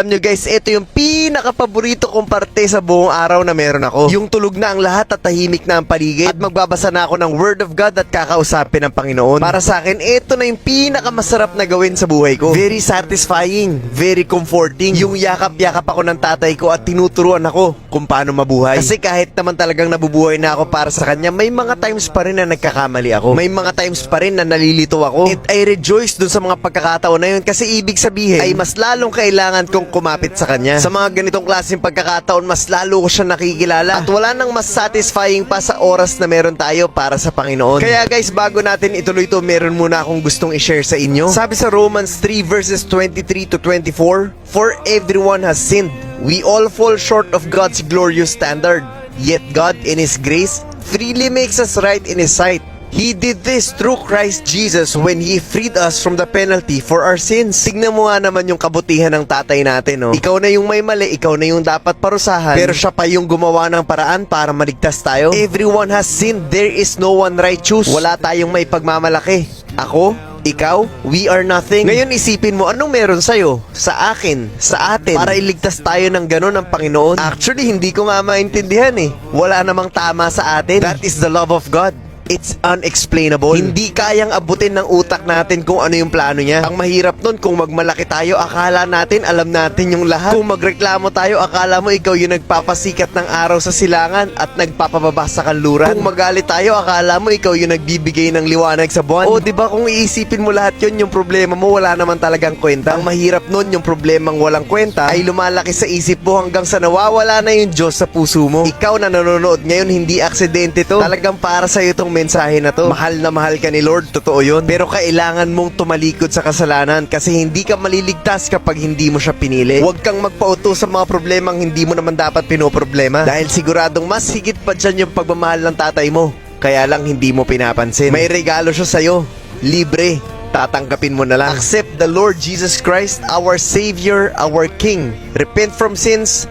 Alam nyo guys, ito yung pinaka-paborito kong parte sa buong araw na meron ako. Yung tulog na ang lahat at tahimik na ang paligid. At magbabasa na ako ng Word of God at kakausapin ng Panginoon. Para sa akin, ito na yung pinaka-masarap na gawin sa buhay ko. Very satisfying, very comforting. Yung yakap-yakap ako ng tatay ko at tinuturuan ako kung paano mabuhay. Kasi kahit naman talagang nabubuhay na ako para sa kanya, may mga times pa rin na nagkakamali ako. May mga times pa rin na nalilito ako. And I rejoice dun sa mga pagkakataon na yun kasi ibig sabihin ay mas lalong kailangan kong kumapit sa kanya. Sa mga ganitong klaseng pagkakataon, mas lalo ko siya nakikilala. At wala nang mas satisfying pa sa oras na meron tayo para sa Panginoon. Kaya guys, bago natin ituloy to, meron muna akong gustong i-share sa inyo. Sabi sa Romans 3 verses 23 to 24, For everyone has sinned. We all fall short of God's glorious standard. Yet God, in His grace, freely makes us right in His sight. He did this through Christ Jesus when He freed us from the penalty for our sins. Tignan mo nga naman yung kabutihan ng tatay natin, no? Ikaw na yung may mali, ikaw na yung dapat parusahan, pero siya pa yung gumawa ng paraan para maligtas tayo. Everyone has sinned, there is no one righteous. Wala tayong may pagmamalaki. Ako, ikaw, we are nothing. Ngayon isipin mo, anong meron sa'yo? Sa akin, sa atin, para iligtas tayo ng ganon ng Panginoon? Actually, hindi ko nga maintindihan eh. Wala namang tama sa atin. That is the love of God. It's unexplainable. Hindi kayang abutin ng utak natin kung ano yung plano niya. Ang mahirap nun, kung magmalaki tayo, akala natin, alam natin yung lahat. Kung magreklamo tayo, akala mo ikaw yung nagpapasikat ng araw sa silangan at nagpapababa sa kanluran. Kung magalit tayo, akala mo ikaw yung nagbibigay ng liwanag sa buwan. O, di ba kung iisipin mo lahat yun, yung problema mo, wala naman talagang kwenta. Ang mahirap nun, yung problemang walang kwenta, ay lumalaki sa isip mo hanggang sa nawawala na yung Diyos sa puso mo. Ikaw na nanonood ngayon, hindi aksidente to. Talagang para sa'yo itong mensahe na to. Mahal na mahal ka ni Lord, totoo yun. Pero kailangan mong tumalikod sa kasalanan kasi hindi ka maliligtas kapag hindi mo siya pinili. Huwag kang magpauto sa mga problemang hindi mo naman dapat pinoproblema. Dahil siguradong mas higit pa dyan yung pagmamahal ng tatay mo. Kaya lang hindi mo pinapansin. May regalo siya sa'yo. Libre. Tatanggapin mo na lang. Accept the Lord Jesus Christ, our Savior, our King. Repent from sins,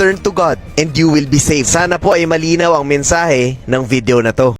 turn to God, and you will be saved. Sana po ay malinaw ang mensahe ng video na to.